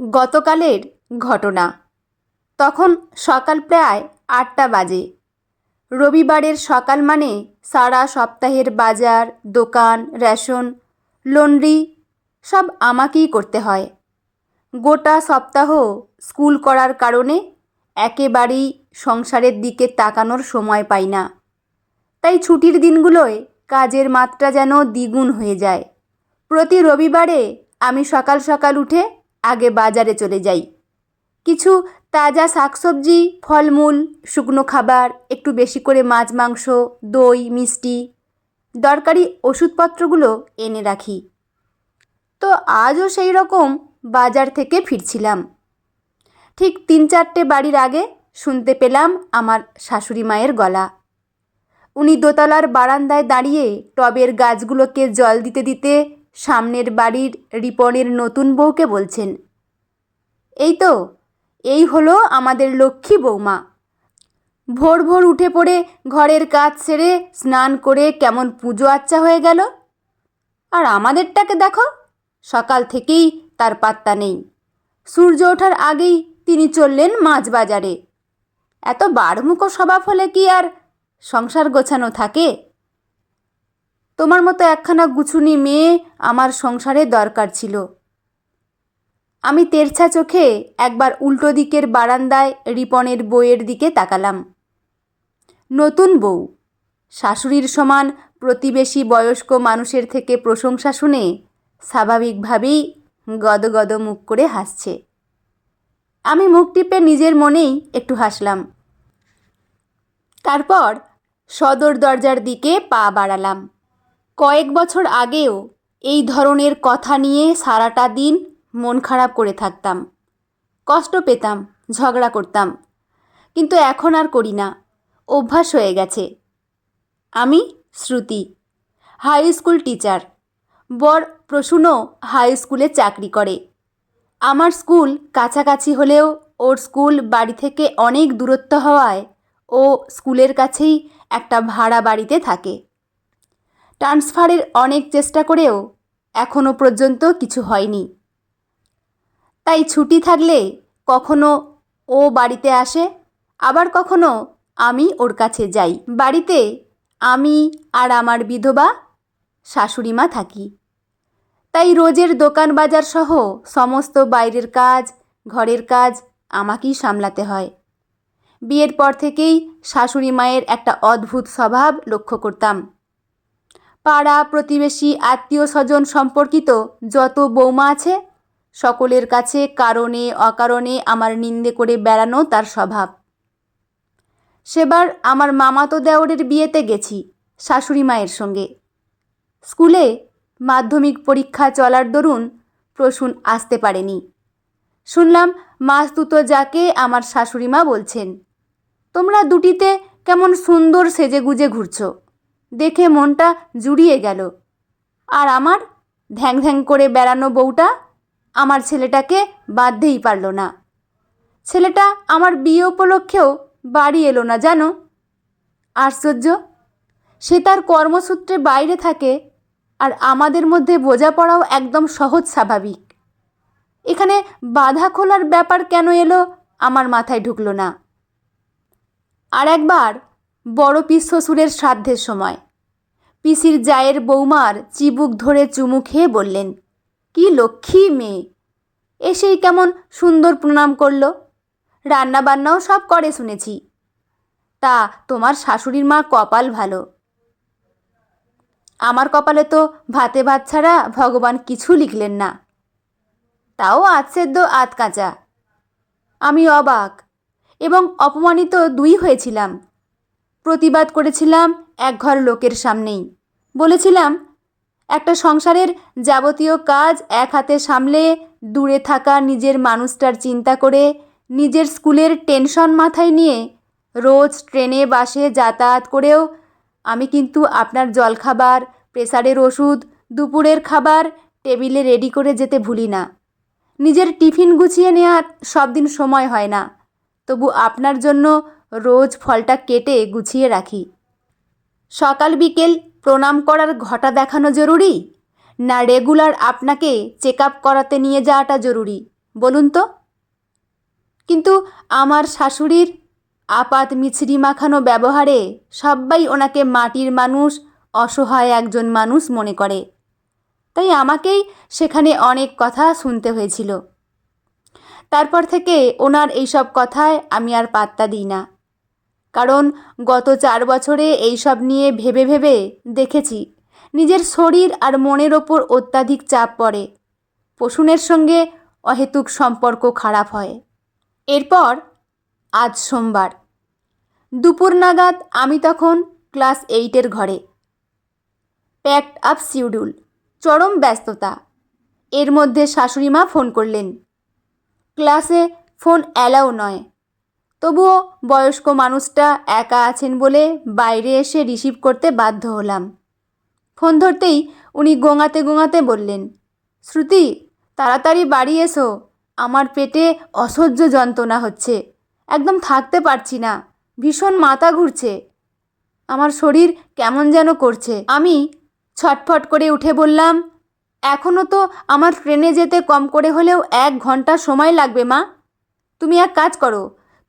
গতকালের ঘটনা। তখন সকাল প্রায় আটটা বাজে। রবিবারের সকাল মানে সারা সপ্তাহের বাজার, দোকান, রেশন, লন্ড্রি সব আমাকেই করতে হয়। গোটা সপ্তাহ স্কুল করার কারণে একেবারেই সংসারের দিকে তাকানোর সময় পাই না। তাই ছুটির দিনগুলোয় কাজের মাত্রা যেন দ্বিগুণ হয়ে যায়। প্রতি রবিবারে আমি সকাল সকাল উঠে আগে বাজারে চলে যাই। কিছু তাজা শাকসবজি, ফলমূল, শুকনো খাবার, একটু বেশি করে মাছ, মাংস, দই, মিষ্টি, দরকারি ওষুধপত্রগুলো এনে রাখি। তো আজও সেই রকম বাজার থেকে ফিরছিলাম। ঠিক তিন চারটে বাড়ির আগে শুনতে পেলাম আমার শাশুড়ি মায়ের গলা। উনি দোতলার বারান্দায় দাঁড়িয়ে টবের গাছগুলোকে জল দিতে দিতে সামনের বাড়ির রিপনের নতুন বউকে বলছেন। এই তো, এই হলো আমাদের লক্ষ্মী বৌমা। ভোর ভোর উঠে পড়ে ঘরের কাজ সেরে স্নান করে কেমন পুজো আচ্চা হয়ে গেল? আর আমাদেরটাকে দেখো, সকাল থেকেই তার পাত্তা নেই। সূর্য ওঠার আগেই তিনি চললেন মাছ বাজারে এত বারমুখো স্বভাব হলে কি আর সংসার গোছানো থাকে? তোমার মতো একখানা গুছুনি মেয়ে আমার সংসারে দরকার ছিল। আমি তেরছা চোখে একবার উল্টো দিকের বারান্দায় রিপনের বইয়ের দিকে তাকালাম। নতুন বউ। শাশুড়ির সমান প্রতিবেশী বয়স্ক মানুষের থেকে প্রশংসা শুনে স্বাভাবিকভাবেই গদগদ মুখ করে হাসছে। আমি মুখ টিপে নিজের মনেই একটু হাসলাম। তারপর সদর দরজার দিকে পা বাড়ালাম। কয়েক বছর আগেও এই ধরনের কথা নিয়ে সারাটা দিন মন খারাপ করে থাকতাম। কষ্ট পেতাম, ঝগড়া করতাম। কিন্তু এখন আর করি না। অভ্যাস হয়ে গেছে। আমি শ্রুতি, হাই স্কুল টিচার। বর প্রসূনও হাই স্কুলে চাকরি করে। আমার স্কুল কাছাকাছি হলেও ওর স্কুল বাড়ি থেকে অনেক দূরত্ব হওয়ায় ও স্কুলের কাছেই একটা ভাড়া বাড়িতে থাকে। ট্রান্সফারের অনেক চেষ্টা করেও এখনও পর্যন্ত কিছু হয়নি। তাই ছুটি থাকলে কখনো ও বাড়িতে আসে, আবার কখনো আমি ওর কাছে যাই। বাড়িতে আমি আর আমার বিধবা শাশুড়িমা থাকি। তাই রোজের দোকান বাজার সহ সমস্ত বাইরের কাজ, ঘরের কাজ আমাকেই সামলাতে হয়। বিয়ের পর থেকেই শাশুড়ি মায়ের একটা অদ্ভুত স্বভাব লক্ষ্য করতাম। পাড়া, প্রতিবেশী, আত্মীয় স্বজন সম্পর্কিত যত বৌমা আছে, সকলের কাছে কারণে, অকারণে আমার নিন্দে করে বেড়ানো তার স্বভাব। সেবার আমার মামাতো দেওরের বিয়েতে গেছি শাশুড়ি মায়ের সঙ্গে। স্কুলে মাধ্যমিক পরীক্ষা চলার দরুন প্রসূন আসতে পারেনি। শুনলাম মাস দুটো যাকে আমার শাশুড়ি মা বলছেন, তোমরা দুটিতে কেমন সুন্দর সেজে গুজে ঘুরছো। দেখে মনটা জুড়িয়ে গেল। আর আমার? ধ্যাং ধ্যাং করে বেড়ানো বউটা? আমার ছেলেটাকে বাঁধতেই পারল না। ছেলেটা আমার বিয়ে উপলক্ষেও বাড়ি এলো না, জানো? আশ্চর্য। সে তার কর্মসূত্রে বাইরে থাকে আর আমাদের মধ্যে বোঝাপড়াও একদম সহজ স্বাভাবিক। এখানে বাধা খোলার ব্যাপার কেন এলো আমার মাথায় ঢুকলো না। আর একবার বড় পিস শ্বশুরের শ্রাদ্ধের সময় পিসির জায়ের বৌমার চিবুক ধরে চুমু খেয়ে বললেন, কি লক্ষ্মী মেয়ে। এসেই কেমন সুন্দর প্রণাম করল। রান্নাবান্নাও সব করে শুনেছি। তা তোমার শাশুড়ির মা কপাল ভালো। আমার কপালে তো ভাতে ভাত ছাড়া ভগবান কিছু লিখলেন না। তাও আধ সেদ্ধ, আধ কাঁচা। আমি অবাক এবং অপমানিত দুই হয়েছিলাম। প্রতিবাদ করেছিলাম এক ঘর লোকের সামনেই। বলেছিলাম, একটা সংসারের যাবতীয় কাজ এক হাতে সামলে দূরে থাকা নিজের মানুষটার চিন্তা করে নিজের স্কুলের টেনশন মাথায় নিয়ে রোজ ট্রেনে, বাসে যাতায়াত করেও আমি কিন্তু আপনার জলখাবার, প্রেসারের ওষুধ, দুপুরের খাবার টেবিলে রেডি করে যেতে ভুলি না। নিজের টিফিন গুছিয়ে নেওয়ার সব দিন সময় হয় না। তবু আপনার জন্য রোজ ফলটা কেটে গুছিয়ে রাখি। সকাল বিকেল প্রণাম করার ঘটা দেখানো জরুরি? না রেগুলার আপনাকে চেক আপ করাতে নিয়ে যাওয়াটা জরুরি? বলুন তো। কিন্তু আমার শাশুড়ির আপাত মিছরি মাখানো ব্যবহারে সবাই ওনাকে মাটির মানুষ, অসহায় একজন মানুষ মনে করে। তাই আমাকেই সেখানে অনেক কথা শুনতে হয়েছিল। তারপর থেকে ওনার এইসব কথায় আমি আর পাত্তা দিই না। কারণ গত চার বছরে এইসব নিয়ে ভেবে ভেবে দেখেছি, নিজের শরীর আর মনের ওপর অত্যাধিক চাপ পড়ে। পশুনের সঙ্গে অহেতুক সম্পর্ক খারাপ হয়। এরপর, আজ সোমবার। দুপুর নাগাদ আমি তখন ক্লাস এইটের ঘরে। প্যাকড আপ শিডিউল, চরম ব্যস্ততা। এর মধ্যে শাশুড়ি মা ফোন করলেন। ক্লাসে ফোন অ্যালাও নয়। তবুও বয়স্ক মানুষটা একা আছেন বলে বাইরে এসে রিসিভ করতে বাধ্য হলাম। ফোন ধরতেই উনি গোঙাতে গোঙাতে বললেন, শ্রুতি, তাড়াতাড়ি বাড়ি এসো, আমার পেটে অসহ্য যন্ত্রণা হচ্ছে, একদম থাকতে পারছি না, ভীষণ মাথা ঘুরছে, আমার শরীর কেমন যেন করছে। আমি ছটফট করে উঠে বললাম এখনও তো আমার ট্রেনে যেতে কম করে হলেও এক ঘণ্টা সময় লাগবে মা। তুমি এক কাজ করো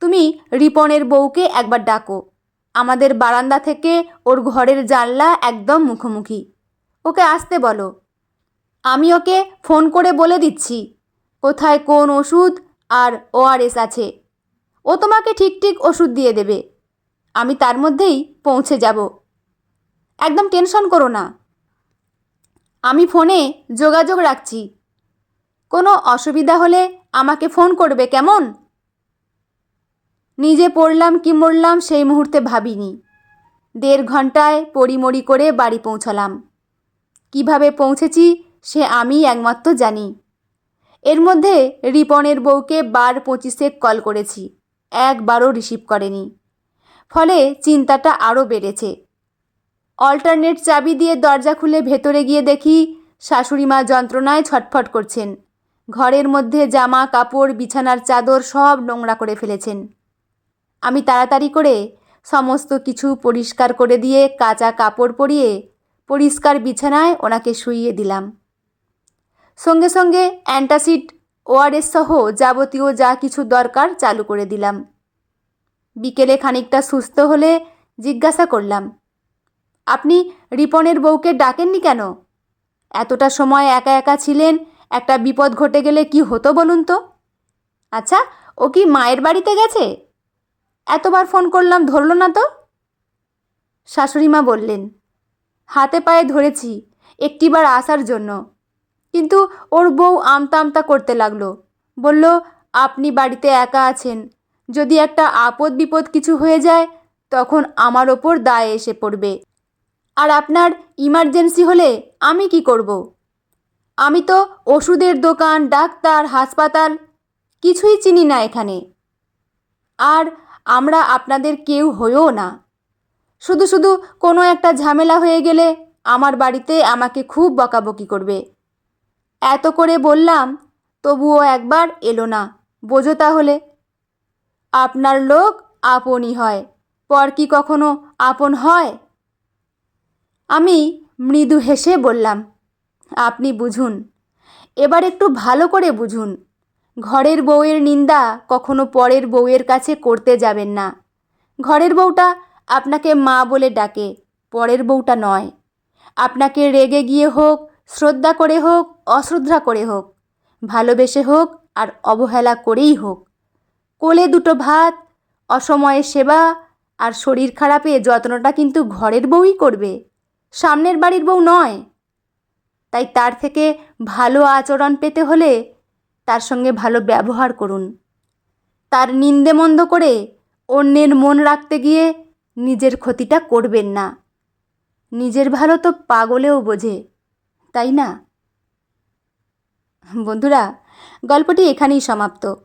তুমি রিপনের বউকে একবার ডাকো। আমাদের বারান্দা থেকে ওর ঘরের জানলা একদম মুখোমুখি। ওকে আসতে বলো। আমি ওকে ফোন করে বলে দিচ্ছি, কোথায় কোন ওষুধ আর ওআরএস আছে। ও তোমাকে ঠিক ঠিক ওষুধ দিয়ে দেবে। আমি তার মধ্যেই পৌঁছে যাব। একদম টেনশন করো না। আমি ফোনে যোগাযোগ রাখছি। কোনো অসুবিধা হলে আমাকে ফোন করবে কেমন? নিজে পড়লাম কি মরলাম সেই মুহূর্তে ভাবিনি। দেড় ঘন্টায় পরিমরি করে বাড়ি পৌঁছলাম। কীভাবে পৌঁছেছি সে আমি একমাত্র জানি। এর মধ্যে রিপনের বউকে বার পঁচিশে কল করেছি, একবারও রিসিভ করেনি। ফলে চিন্তাটা আরও বেড়েছে। অল্টারনেট চাবি দিয়ে দরজা খুলে ভেতরে গিয়ে দেখি শাশুড়ি মা যন্ত্রণায় ছটফট করছেন। ঘরের মধ্যে জামা, কাপড়, বিছানার চাদর সব নোংরা করে ফেলেছেন। আমি তাড়াতাড়ি করে সমস্ত কিছু পরিষ্কার করে দিয়ে কাঁচা কাপড় পরিয়ে পরিষ্কার বিছানায় ওনাকে শুইয়ে দিলাম। সঙ্গে সঙ্গে অ্যান্টাসিড, ওআরএস সহ যাবতীয় যা কিছু দরকার চালু করে দিলাম। বিকেলে খানিকটা সুস্থ হলে জিজ্ঞাসা করলাম, আপনি রিপনের বউকে ডাকেননি কেন? এতটা সময় একা একা ছিলেন, একটা বিপদ ঘটে গেলে কি হতো বলুন তো? আচ্ছা ও কি মায়ের বাড়িতে গেছে? এতবার ফোন করলাম, ধরল না তো? শাশুড়ি মা বললেন, হাতে পায়ে ধরেছি, একটিবার আসার জন্য। কিন্তু ওর বউ আমতা আমতা করতে লাগল। বলল, আপনি বাড়িতে একা আছেন, যদি একটা আপদ বিপদ কিছু হয়ে যায়, তখন আমার ওপর দায় এসে পড়বে। আর আপনার ইমার্জেন্সি হলে আমি কি করব। আমি তো ওষুধের দোকান, ডাক্তার, হাসপাতাল, কিছুই চিনি না এখানে। আর আমরা আপনাদের কেউ হয়েও না। শুধু শুধু কোনো একটা ঝামেলা হয়ে গেলে আমার বাড়িতে আমাকে খুব বকাবকি করবে। এত করে বললাম, তবুও একবার এলো না। বোঝো তাহলে। আপনার লোক আপনই হয়, পর কি কখনো আপন হয়? আমি মৃদু হেসে বললাম, আপনি বুঝুন। এবার একটু ভালো করে বুঝুন। ঘরের বউয়ের নিন্দা কখনো পরের বউয়ের কাছে করতে যাবেন না। ঘরের বউটা আপনাকে মা বলে ডাকে, পরের বউটা নয়। আপনাকে রেগে গিয়ে হোক, শ্রদ্ধা করে হোক, অশ্রদ্ধা করে হোক, ভালোবেসে হোক আর অবহেলা করেই হোক। কোলে দুটো ভাত, অসময়ে সেবা আর শরীর খারাপে যত্নটা কিন্তু ঘরের বউই করবে, সামনের বাড়ির বউ নয়। তাই তার থেকে ভালো আচরণ পেতে হলে তার সঙ্গে ভালো ব্যবহার করুন। তার নিন্দে মন্দ করে অন্যের মন রাখতে গিয়ে নিজের ক্ষতিটা করবেন না। নিজের ভালো তো পাগলেও বোঝে, তাই না? বন্ধুরা, গল্পটি এখানেই সমাপ্ত।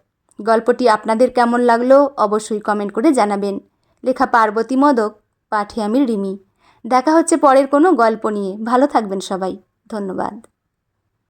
গল্পটি আপনাদের কেমন লাগল অবশ্যই কমেন্ট করে জানাবেন। লেখা পার্বতী মদক, পাঠে আমি রিমি। দেখা হচ্ছে পরের কোনো গল্প নিয়ে। ভালো থাকবেন সবাই। ধন্যবাদ।